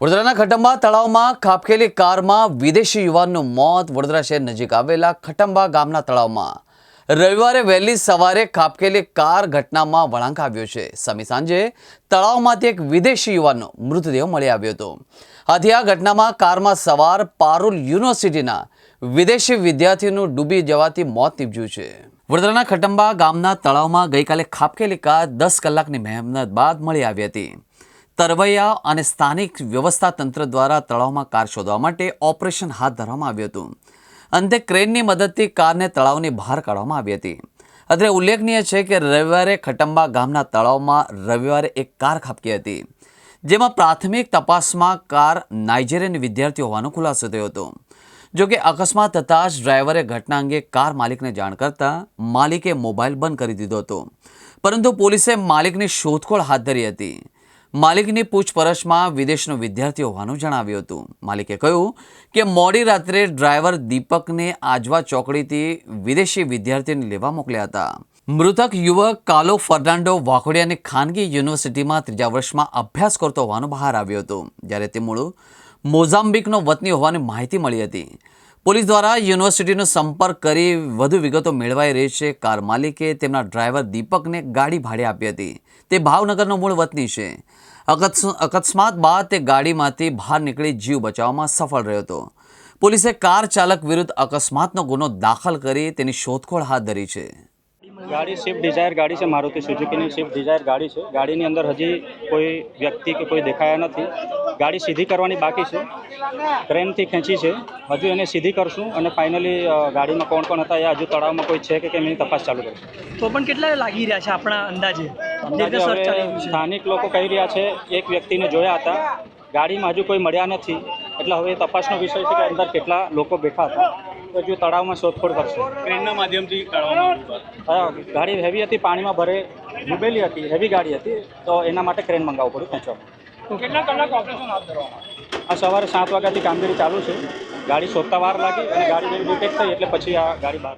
વડોદરાના ખટંબા તળાવમાં ખાપકેલી કારમાં વિદેશી યુવાનનું મોત. વડોદરા શહેર નજીક આવેલા ખટંબા ગામના તળાવમાં રવિવારે વહેલી સવારે ખાપકેલી કાર ઘટનામાં વળાંક આવ્યો છે. સમી સાંજે તળાવમાંથી એક વિદેશી યુવાનનો મૃતદેહ મળી આવ્યો હતો. આથી આ ઘટનામાં કારમાં સવાર પારુલ યુનિવર્સિટીના વિદેશી વિદ્યાર્થીનું ડૂબી જવાથી મોત નીપજ્યું છે. વડોદરાના ખટંબા ગામના તળાવમાં ગઈકાલે ખાપકેલી કાર દસ કલાકની મહેમત બાદ મળી આવી હતી. તરવૈયા અને સ્થાનિક વ્યવસ્થા તંત્ર દ્વારા તળાવમાં કાર શોધવા માટે ઓપરેશન હાથ ધરવામાં આવ્યું હતું. અંતે ક્રેનની મદદથી કારને તળાવની બહાર કાઢવામાં આવી હતી. અત્રે ઉલ્લેખનીય છે કે રવિવારે ખટંબા ગામના તળાવમાં રવિવારે એક કાર ખાબકી હતી, જેમાં પ્રાથમિક તપાસમાં કાર નાઇજેરિયન વિદ્યાર્થી હોવાનો ખુલાસો થયો હતો. જો કે અકસ્માત થતાં જ ડ્રાઈવરે ઘટના અંગે કાર માલિકને જાણ કરતા માલિકે મોબાઈલ બંધ કરી દીધો હતો. પરંતુ પોલીસે માલિકની શોધખોળ હાથ ધરી હતી. માલિકની પૂછપરછમાં વિદેશનો વિદ્યાર્થી હોવાનું જણાવ્યું હતું. માલિકે કહ્યું કે મોડી રાત્રે ડ્રાઈવર દીપકને આજવા ચોકડીથી વિદેશી વિદ્યાર્થીને લેવા મોકલ્યા હતા. મૃતક યુવક કાલો ફર્નાન્ડો વાઘોડિયાની ખાનગી યુનિવર્સિટીમાં ત્રીજા વર્ષમાં અભ્યાસ કરતો હોવાનું બહાર આવ્યું હતું. જ્યારે તે મૂળ મોઝામ્બિકનો વતની હોવાની માહિતી મળી હતી. પોલીસ દ્વારા યુનિવર્સિટીનો સંપર્ક કરી વધુ વિગતો મેળવાઈ રહી છે. કાર માલિકે તેમના ડ્રાઈવર દીપકને ગાડી ભાડે આપી હતી. તે ભાવનગરનો મૂળ વતની છે. અકસ્મ- અકસ્માત બાદ તે ગાડીમાંથી બહાર નીકળી જીવ બચાવવામાં સફળ રહ્યો હતો. પોલીસે કાર ચાલક વિરુદ્ધ અકસ્માતનો ગુનો દાખલ કરી તેની શોધખોળ હાથ ધરી છે. ગાડી સ્વિફ્ટ ડિઝાયર ગાડી છે મારુતિ સુઝુકીની સ્વિફ્ટ ડિઝાયર ગાડી છે. ગાડીની અંદર હજી કોઈ વ્યક્તિ કે કોઈ દેખાયા નથી. ગાડી સીધી કરવાની બાકી છે. ટ્રેનથી ખેંચી છે. હજુ એને સીધી કરશું અને ફાઇનલી ગાડીમાં કોણ કોણ હતા એ હજુ તળાવમાં કોઈ છે કે કેમ એની તપાસ ચાલુ કરશું. તો પણ કેટલા લાગી રહ્યા છે આપણા અંદાજે? સ્થાનિક લોકો કહી રહ્યા છે એક વ્યક્તિને જોયા હતા. ગાડીમાં હજુ કોઈ મળ્યા નથી. એટલે હવે તપાસનો વિષય છે કે અંદર કેટલા લોકો બેઠા હતા. હજુ તળાવમાં શોધખોળ કરશું. ટ્રેનના માધ્યમથી. હા ગાડી હેવી હતી પાણીમાં ભરે ડૂબેલી હતી હેવી ગાડી હતી તો એના માટે ક્રેન મંગાવવું પડ્યું ખેંચવામાં. કેટલા કલાક ઓપરેશન હાથ ધરવામાં આ સવારે સાત વાગ્યાથી કામગીરી ચાલુ છે. ગાડી શોધતા વાર લાગી અને ગાડી ડિટેક્ટ થઈ એટલે પછી આ ગાડી બહાર.